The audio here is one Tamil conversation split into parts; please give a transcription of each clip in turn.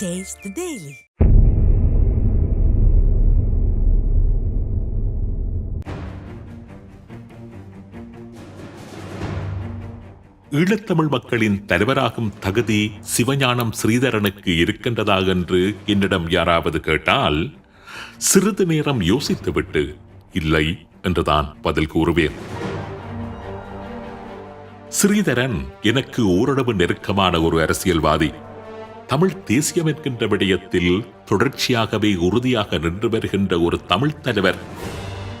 Taste the Daily. ஈழத்தமிழ் மக்களின் தலைவராகும் தகுதி சிவஞானம் ஸ்ரீதரனுக்கு இருக்கின்றதா என்று என்னிடம் யாராவது கேட்டால் சிறிது நேரம் யோசித்துவிட்டு இல்லை என்றுதான் பதில் கூறுவேன் ஸ்ரீதரன் எனக்கு ஓரளவு நெருக்கமான ஒரு அரசியல்வாதி தமிழ் தேசியம் என்கின்ற விடயத்தில் தொடர்ச்சியாகவே உறுதியாக நின்று வருகின்ற ஒரு தமிழ் தலைவர்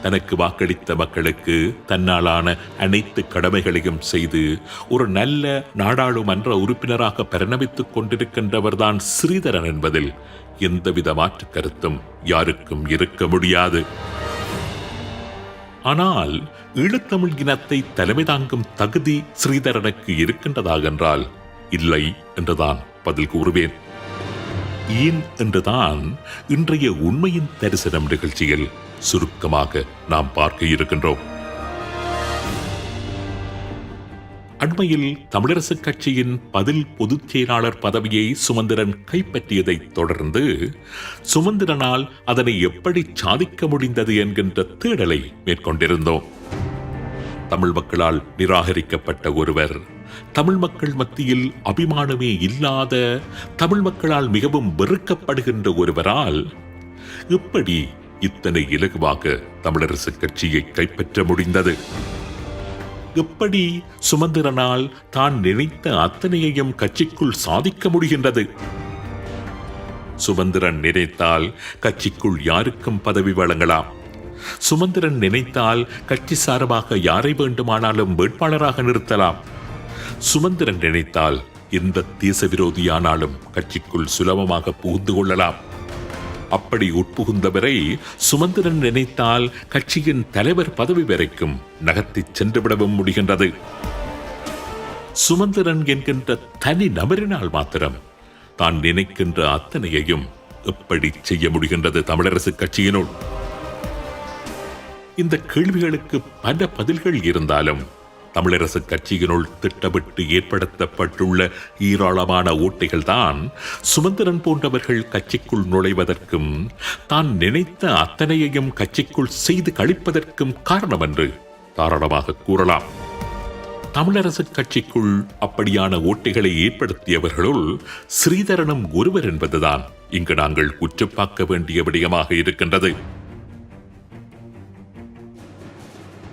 தனக்கு வாக்களித்த மக்களுக்கு தன்னாலான அனைத்து கடமைகளையும் செய்து ஒரு நல்ல நாடாளுமன்ற உறுப்பினராக பரிணமித்துக் கொண்டிருக்கின்றவர்தான் ஸ்ரீதரன் என்பதில் எந்தவித மாற்று கருத்தும் யாருக்கும் இருக்க முடியாது. ஆனால் ஈழத்தமிழ் இனத்தை தலைமை தாங்கும் தகுதி ஸ்ரீதரனுக்கு இருக்கின்றதாக என்றால் இல்லை என்றுதான். பதில் கூறுவேன். ஏன் என்றுதான் இன்றைய உண்மையின் தரிசனம் நிகழ்ச்சியில் சுருக்கமாக நாம் பார்க்க இருக்கின்றோம். அண்மையில் தமிழரசுக் கட்சியின் பதில் பொதுச் செயலாளர் பதவியை சுமந்திரன் கைப்பற்றியதை தொடர்ந்து சுமந்திரனால் அதனை எப்படி சாதிக்க முடிந்தது என்கின்ற தேடலை மேற்கொண்டிருந்தோம். தமிழ் மக்களால் நிராகரிக்கப்பட்ட ஒருவர் தமிழ் மக்கள் மத்தியில் அபிமானமே இல்லாத தமிழ் மக்களால் மிகவும் வெறுக்கப்படுகின்ற ஒருவரால் எப்படி இத்தனை இலகுவாக தமிழரசு கட்சியை கைப்பற்ற முடிந்தது. எப்படி சுமந்திரனால் தான் நினைத்த அத்தனையையும் கட்சிக்குள் சாதிக்க முடிகின்றது. சுமந்திரன் நினைத்தால் கட்சிக்குள் யாருக்கும் பதவி வழங்கலாம். சுமந்திரன் நினைத்தால் கட்சி சார்பாக யாரை வேண்டுமானாலும் வேட்பாளராக நிறுத்தலாம். சுமந்திரன் நினைத்தால் எந்த தேச விரோதியானாலும் கட்சிக்குள் சுலபமாக புகுந்து கொள்ளலாம். அப்படி உட்புகுந்தவரை சுமந்திரன் நினைத்தால் கட்சியின் தலைவர் பதவி வரைக்கும் நகர்த்தி சென்றுவிடவும் முடிகின்றது. சுமந்திரன் என்கின்ற தனி நபரினால் மாத்திரம் தான் நினைக்கின்ற அத்தனையையும் எப்படி செய்ய முடிகின்றது தமிழரசு கட்சியினுள்? இந்த கேள்விகளுக்கு பல பதில்கள் இருந்தாலும் தமிழரசு கட்சியினுள் திட்டமிட்டு ஏற்படுத்தப்பட்டுள்ள ஈராளமான ஓட்டைகள்தான் சுமந்திரன் போன்றவர்கள் கட்சிக்குள் நுழைவதற்கும் தான் நினைத்த அத்தனையையும் கட்சிக்குள் செய்து கழிப்பதற்கும் காரணம் என்று தாராளமாக கூறலாம். தமிழரசு கட்சிக்குள் அப்படியான ஓட்டைகளை ஏற்படுத்தியவர்களுள் ஸ்ரீதரனும் ஒருவர் என்பதுதான் இங்கு நாங்கள் உற்று பார்க்க வேண்டிய விடயமாக இருக்கின்றது.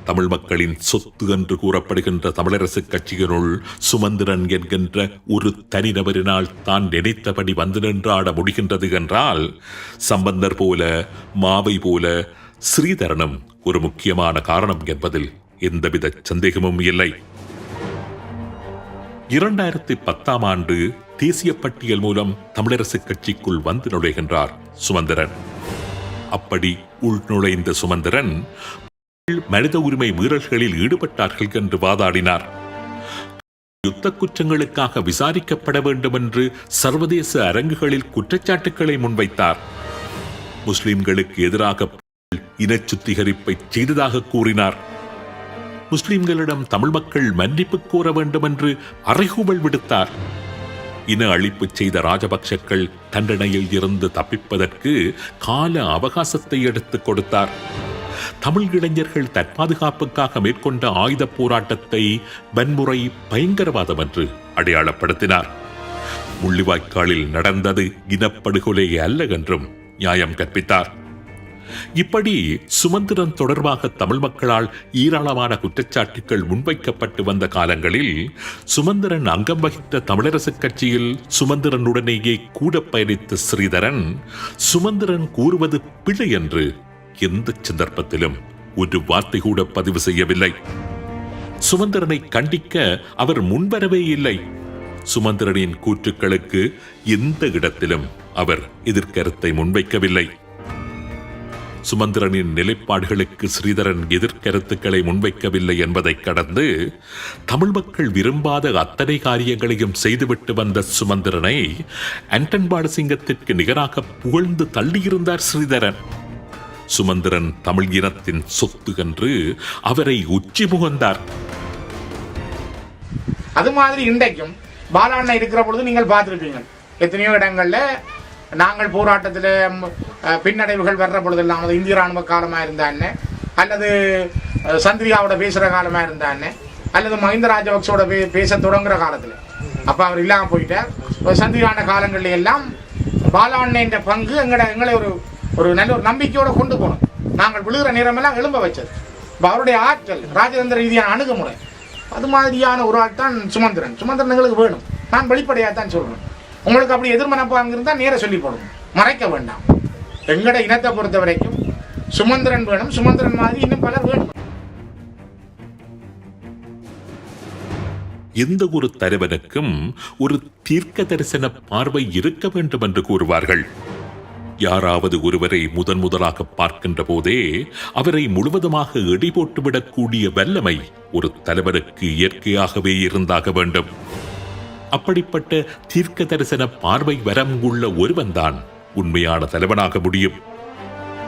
தமிழ் மக்களின் சொத்து என்று கூறப்படுகின்ற தமிழரசு கட்சியினுள் சுமந்திரன் என்கின்ற ஒரு தனிநபரினால் தான் நினைத்தபடி வந்து நின்றாட முடிகின்றது என்றால் சம்பந்தர் போல மாவை போல ஸ்ரீதரனும் ஒரு முக்கியமான காரணம் என்பதில் எந்தவித சந்தேகமும் இல்லை. இரண்டாயிரத்தி பத்தாம் ஆண்டு தேசிய பட்டியல் மூலம் தமிழரசு கட்சிக்குள் வந்து நுழைகின்றார் சுமந்திரன். அப்படி உள் நுழைந்த சுமந்திரன் மனித உரிமை மீறல்களில் ஈடுபட்டார்கள் என்று வாதாடினார். யுத்த குற்றங்களுக்காக விசாரிக்கப்பட வேண்டும் என்று சர்வதேச அரங்குகளில் குற்றச்சாட்டுக்களை முன்வைத்தார். முஸ்லிம்களுக்கு எதிராக இன சுத்திகரிப்பை செய்ததாக கூறினார். முஸ்லிம்களிடம் தமிழ் மக்கள் மன்னிப்பு கோர வேண்டும் என்று அறைகூவல் விடுத்தார். இன அழிப்பு செய்த ராஜபக்சக்கள் தண்டனையில் இருந்து தப்பிப்பதற்கு கால அவகாசத்தை எடுத்துக் கொடுத்தார். தமிழ் இளைஞர்கள் தற்பாதுகாப்புக்காக மேற்கொண்ட ஆயுத போராட்டத்தை வன்முறை பயங்கரவாதம் என்று அடையாளப்படுத்தினார். முள்ளிவாய்க்காலில் நடந்தது இனப்படுகொலை அல்ல என்றும் நியாயம் கற்பித்தார். இப்படி சுமந்திரன் தொடர்பாக தமிழ் மக்களால் ஏராளமான குற்றச்சாட்டுகள் முன்வைக்கப்பட்டு வந்த காலங்களில் சுமந்திரன் அங்கம் வகித்த தமிழரசு கட்சியில் சுமந்திரனுடனேயே கூட பயணித்த ஸ்ரீதரன் சுமந்திரன் கூறுவது பிழை என்று எந்த சந்தர்ப்பத்திலும் ஒரு வார்த்தை கூட பதிவு செய்யவில்லை சுமந்திரனை கண்டிக்க அவர் முன்வரவே இல்லை சுமந்திரனின் கூற்றுக்களுக்கு எந்த இடத்திலும் அவர் எதிர்கருத்தை முன்வைக்கவில்லை சுமந்திரனின் நிலைப்பாடுகளுக்கு ஸ்ரீதரன் எதிர்கருத்துக்களை முன்வைக்கவில்லை என்பதை கடந்து தமிழ் மக்கள் விரும்பாத அத்தனை காரியங்களையும் செய்துவிட்டு வந்த சுமந்திரனை ஆண்டன் பாலசிங்கத்திற்கு நிகராக புகழ்ந்து தள்ளியிருந்தார் ஸ்ரீதரன் சுமந்திரன் தமிழ் இனத்தின் சொத்து என்று அவரை உச்சி புகழ்ந்தார் அது மாதிரி இன்றைக்கும் பாலாண்ணா இருக்கிற பொழுது நீங்கள் பார்த்துருப்பீங்க. எத்தனையோ இடங்கள்ல நாங்கள் போராட்டத்தில் பின்னடைவுகள் வர்ற பொழுதெல்லாம் அது இந்திய ராணுவ காலமாக இருந்தானே அல்லது சந்திரிகாவோட பேசுகிற காலமாக இருந்தானே அல்லது மஹிந்த ராஜபக்சோட பே பேச தொடங்குற காலத்தில். அப்போ அவர் இல்லாமல் போயிட்டார். சந்திரான சந்திரிகான காலங்களில் எல்லாம் பாலாண்ணன்ற பங்கு எங்களை எங்களை ஒரு ஒரு நல்ல ஒரு நம்பிக்கையோட கொண்டு போகணும் நாங்கள் விழுகிற நேரமெல்லாம் எழும்ப வச்சது. இப்போ அவருடைய ஆற்றல் ராஜதந்திர ரீதியான அணுகுமுறை அது மாதிரியான ஒரு ஆள் தான் சுமந்திரன். சுமந்திரன் எங்களுக்கு வேணும். நான் வெளிப்படையாக தான் சொல்கிறேன் உங்களுக்கு அப்படி எதிர்மனப்பாங்க இருந்தால் நேர சொல்லி போடணும் மறைக்க வேண்டாம். எங்கட இனத்தை பொறுத்த வரைக்கும் சுமந்திரன் வேணும். சுமந்திரன் மாதிரி இன்னும் பலர் வேணும். எந்த ஒரு தலைவனுக்கும் ஒரு தீர்க்க தரிசன பார்வை இருக்க வேண்டும் என்று கூறுவார்கள். யாராவது ஒருவரை முதன் முதலாக பார்க்கின்ற போதே அவரை முழுவதுமாக எடை போட்டுவிடக்கூடிய வல்லமை ஒரு தலைவனுக்கு இயற்கையாகவே இருந்தாக வேண்டும். அப்படிப்பட்ட தீர்க்க தரிசன பார்வை வரம் உள்ள ஒருவன்தான் உண்மையான தலைவனாக முடியும்.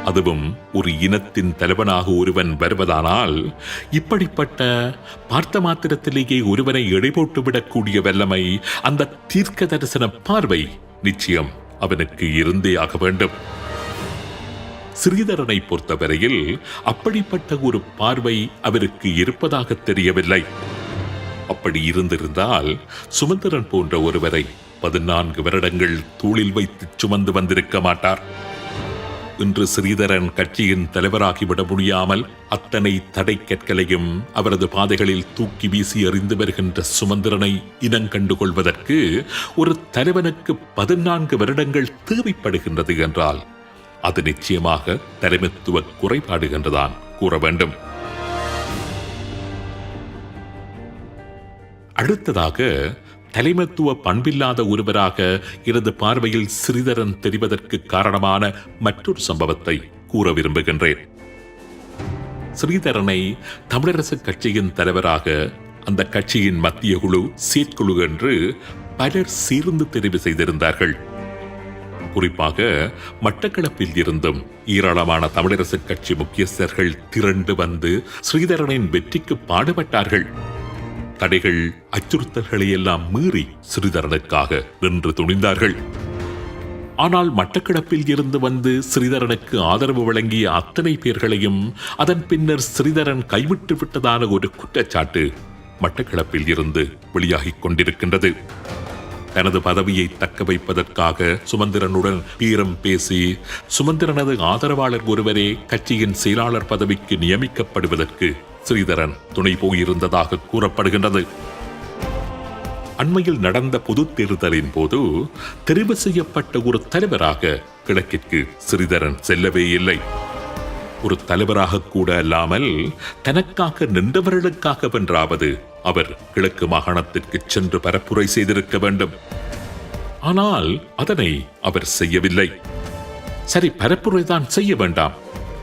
அதுவும் ஒரு இனத்தின் தலைவனாக ஒருவன் வருவதானால் இப்படிப்பட்ட பார்த்த மாத்திரத்திலேயே ஒருவனை எடை விடக்கூடிய வல்லமை அந்த தீர்க்க தரிசன பார்வை நிச்சயம். அவனுக்கு இருந்தே ஆக வேண்டும். ஸ்ரீதரனை பொறுத்தவரையில் அப்படிப்பட்ட ஒரு பார்வை அவருக்கு இருப்பதாக தெரியவில்லை. அப்படி இருந்திருந்தால் சுமந்திரன் போன்ற ஒருவரை பதினான்கு வருடங்கள் தூளில் வைத்து சுமந்து வந்திருக்க மாட்டார். இன்று ஸ்ரீதரன் கட்சியின் தலைவராகிவிட முடியாமல் அத்தனை தடை கற்களையும் அவரது பாதைகளில் தூக்கி வீசி எறிந்து வருகின்ற சுமந்திரனை இனங்கண்டு கொள்வதற்கு ஒரு தலைவனுக்கு பதினான்கு வருடங்கள் தேவைப்படுகின்றது என்றால் அது நிச்சயமாக தலைமைத்துவ குறைபாடு என்றுதான் கூற வேண்டும். அடுத்ததாக தலைமத்துவ பண்பில்லாத ஒருவராக எனது பார்வையில் ஸ்ரீதரன் தெரிவதற்கு காரணமான மற்றொரு சம்பவத்தை கூற விரும்புகின்றேன். ஸ்ரீதரனை தமிழரசு கட்சியின் தலைவராக அந்த கட்சியின் மத்திய குழு சீட்குழு என்று பலர் சீர்ந்து தெரிவு செய்திருந்தார்கள். குறிப்பாக மட்டக்களப்பில் இருந்தும் ஏராளமான தமிழரசு கட்சி முக்கியஸ்தர்கள் திரண்டு வந்து ஸ்ரீதரனின் வெற்றிக்கு பாடுபட்டார்கள். தடைகள் அச்சுறுத்தல்களை எல்லாம் மீறி ஸ்ரீதரனுக்காக நின்று துணிந்தார்கள். ஆனால் மட்டக்களப்பில் இருந்து வந்து ஸ்ரீதரனுக்கு ஆதரவு வழங்கிய அத்தனை பேர்களையும் அதன் பின்னர் ஸ்ரீதரன் கைவிட்டு விட்டதான ஒரு குற்றச்சாட்டு மட்டக்களப்பில் இருந்து வெளியாகிக் கொண்டிருக்கின்றது. தனது பதவியை தக்க வைப்பதற்காக சுமந்திரனுடன் பீரம் பேசி சுமந்திரனது ஆதரவாளர் ஒருவரே கட்சியின் செயலாளர் பதவிக்கு நியமிக்கப்படுவதற்கு ஸ்ரீதரன் துணை போயிருந்ததாக கூறப்படுகின்றது. அண்மையில் நடந்த பொது தேர்தலின் போது தெரிவு செய்யப்பட்ட ஒரு தலைவராக கிழக்கிற்கு ஸ்ரீதரன் செல்லவே இல்லை. ஒரு தலைவராக கூட அல்லாமல் தனக்காக நின்றவர்களுக்காக வென்றாவது அவர் கிழக்கு மாகாணத்திற்கு சென்று பரப்புரை செய்திருக்க வேண்டும். ஆனால் அதனை அவர் செய்யவில்லை. சரி பரப்புரை தான் செய்ய வேண்டாம்.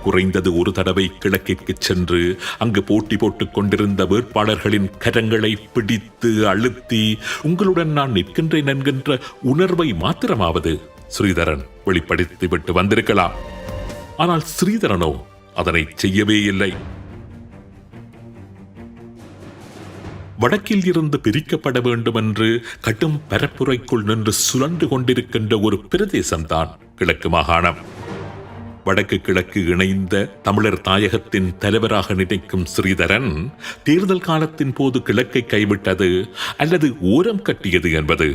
குறைந்தது ஒரு தடவை கிழக்கிற்கு சென்று அங்கு போட்டி போட்டுக் கொண்டிருந்த வேட்பாளர்களின் கரங்களை பிடித்து அழுத்தி உங்களுடன் நான் நிற்கின்றேன் என்கின்ற உணர்வை மாத்திரமாவது ஸ்ரீதரன் வெளிப்படுத்தி விட்டு வந்திருக்கலாம். ஆனால் ஸ்ரீதரனோ அதனை செய்யவே இல்லை. வடக்கில் இருந்து பிரிக்கப்பட வேண்டும் என்று கடும் பரப்புரைக்குள் நின்று சுழன்று கொண்டிருக்கின்ற ஒரு பிரதேசம்தான் கிழக்கு மாகாணம். வடக்கு கிழக்கு இணைந்த தமிழர் தாயகத்தின் தலைவராக நினைக்கும் ஸ்ரீதரன் தேர்தல் காலத்தின் போது கிழக்கை கைவிட்டது அல்லது ஓரம் கட்டியது என்பது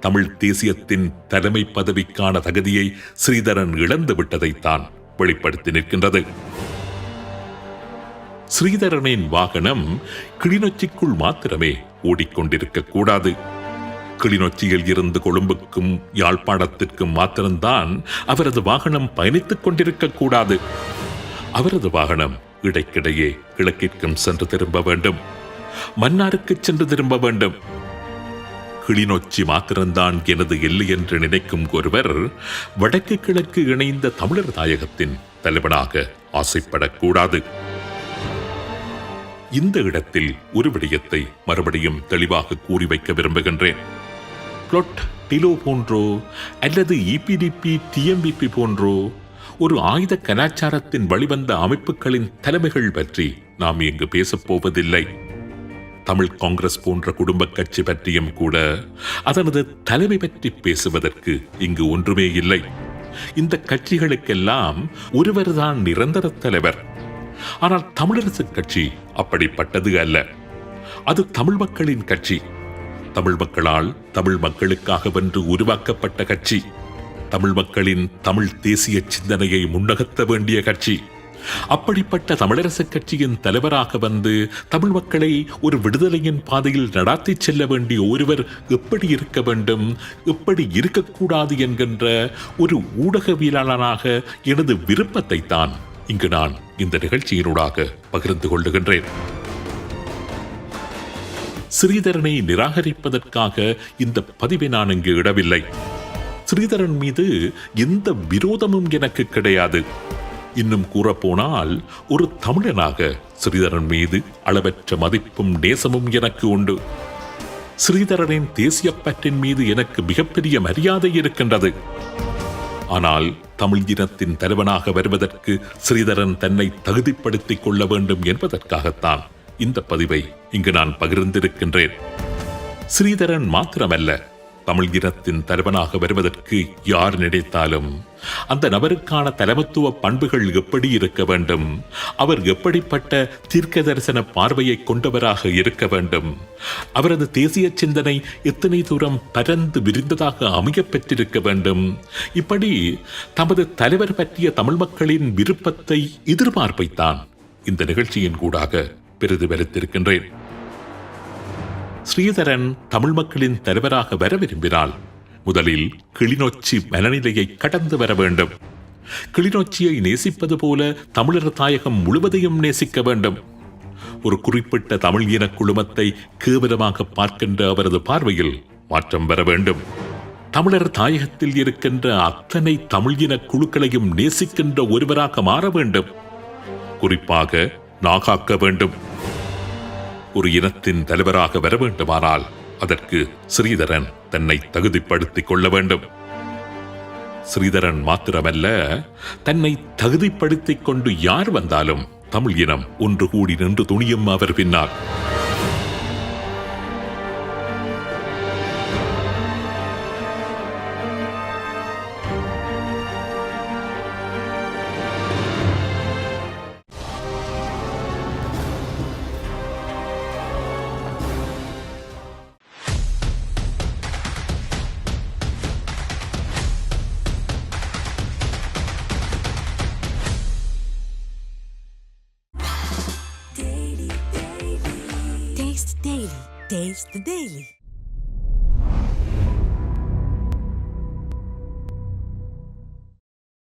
தமிழ் தேசியத்தின் தலைமை பதவிக்கான தகுதியை ஸ்ரீதரன் இழந்து விட்டதைத்தான் வெளிப்படுத்தி நிற்கின்றது. ஸ்ரீதரனின் வாகனம் கிளிநொச்சிக்குள் மாத்திரமே ஓடிக்கொண்டிருக்க கூடாது. கிளிநொச்சியில் இருந்து கொழும்புக்கும் யாழ்ப்பாணத்திற்கும் மாத்திரம்தான் அவரது வாகனம் பயணித்துக் கொண்டிருக்க கூடாது. அவரது வாகனம் இடைக்கிடையே கிழக்கிற்கும் சென்று திரும்ப வேண்டும். மன்னாருக்கு சென்று திரும்ப வேண்டும். கிளிநொச்சி மாத்திரம்தான் எனது எல்லை என்று நினைக்கும் ஒருவர் வடக்கு கிழக்கு இணைந்த தமிழர் தாயகத்தின் தலைவனாக ஆசைப்படக்கூடாது. இந்த இடத்தில் ஒரு விடயத்தை மறுபடியும் தெளிவாக கூறி வைக்க விரும்புகின்றேன். பிளொட் டிலோ போன்றோ அல்லது இபிடிபி டிஎம்பிபி போன்றோ ஒரு ஆயுத கலாச்சாரத்தின் வழிவந்த அமைப்புகளின் தலைமைகள் பற்றி நாம் இங்கு பேசப் போவதில்லை. தமிழ் காங்கிரஸ் போன்ற குடும்ப கட்சி பற்றியும் கூட அதனது தலைமை பற்றி பேசுவதற்கு இங்கு ஒன்றுமே இல்லை. இந்த கட்சிகளுக்கெல்லாம் ஒருவர்தான் நிரந்தர தலைவர். ஆனால் தமிழரசு கட்சி அப்படிப்பட்டது அல்ல. அது தமிழ் மக்களின் கட்சி. தமிழ் மக்களால் தமிழ் மக்களுக்காக வென்று உருவாக்கப்பட்ட கட்சி. தமிழ் மக்களின் தமிழ் தேசிய சிந்தனையை முன்னகர்த்த வேண்டிய கட்சி. அப்படிப்பட்ட தமிழரசு கட்சியின் தலைவராக வந்து தமிழ் மக்களை ஒரு விடுதலையின் பாதையில் நடாத்தி செல்ல வேண்டிய ஒருவர் எப்படி இருக்க வேண்டும் எப்படி இருக்கக்கூடாது என்கின்ற ஒரு ஊடகவியலாளராக எனது விருப்பத்தை தான் இங்கு நான் இந்த நிகழ்ச்சியினூடாக பகிர்ந்து கொள்ளுகின்றேன். ஸ்ரீதரனை நிராகரிப்பதற்காக இந்த பதிவை நான் இங்கு இடவில்லை. ஸ்ரீதரன் மீது எந்த விரோதமும் எனக்கு கிடையாது. இன்னும் கூறப்போனால் ஒரு தமிழனாக ஸ்ரீதரன் மீது அளவற்ற மதிப்பும் நேசமும் எனக்கு உண்டு. ஸ்ரீதரனின் தேசியப்பற்றின் மீது எனக்கு மிகப்பெரிய மரியாதை இருக்கின்றது. ஆனால் தமிழ் இனத்தின் தலைவனாக வருவதற்கு ஸ்ரீதரன் தன்னை தகுதிப்படுத்திக் கொள்ள வேண்டும் என்பதற்காகத்தான். இந்த பதிவை இங்கு நான் பகிர்ந்திருக்கின்றேன். ஸ்ரீதரன் மாத்திரமல்ல தமிழ் இனத்தின் தலைவனாக வருவதற்கு யார் நினைத்தாலும் அந்த நபருக்கான தலைமத்துவ பண்புகள் எப்படி இருக்க வேண்டும் அவர் எப்படிப்பட்ட தீர்க்க தரிசன பார்வையை கொண்டவராக இருக்க வேண்டும் அவரது தேசிய சிந்தனை எத்தனை தூரம் பரந்து விரிந்ததாக அமையப்பெற்றிருக்க வேண்டும் இப்படி தமது தலைவர் பற்றிய தமிழ் மக்களின் விருப்பத்தை எதிர்பார்ப்பைத்தான் இந்த நிகழ்ச்சியின் கூடாக பிரதிபலித்திருக்கின்றேன் ஸ்ரீதரன் தமிழ் மக்களின் தலைவராக வர விரும்பினால் முதலில் கிளிநொச்சி மனநிலையை கடந்து வர வேண்டும். கிளிநொச்சியை நேசிப்பது போல தமிழர் தாயகம் முழுவதையும் நேசிக்க வேண்டும். ஒரு குறிப்பிட்ட தமிழ் இன குழுமத்தை கேவலமாக பார்க்கின்ற அவரது பார்வையில் மாற்றம் வர வேண்டும். தமிழர் தாயகத்தில் இருக்கின்ற அத்தனை தமிழ் இன குழுக்களையும் நேசிக்கின்ற ஒருவராக மாற வேண்டும். குறிப்பாக நாகாக்க வேண்டும் ஒரு இனத்தின் தலைவராக வர வேண்டுமானால் அதற்கு ஸ்ரீதரன் தன்னை தகுதிப்படுத்திக் கொள்ள வேண்டும். ஸ்ரீதரன் மாத்திரமல்ல தன்னை தகுதிப்படுத்திக் கொண்டு யார் வந்தாலும் தமிழ் இனம் ஒன்று கூடி நின்று துணியும் அவர் பின்னால். The Daily.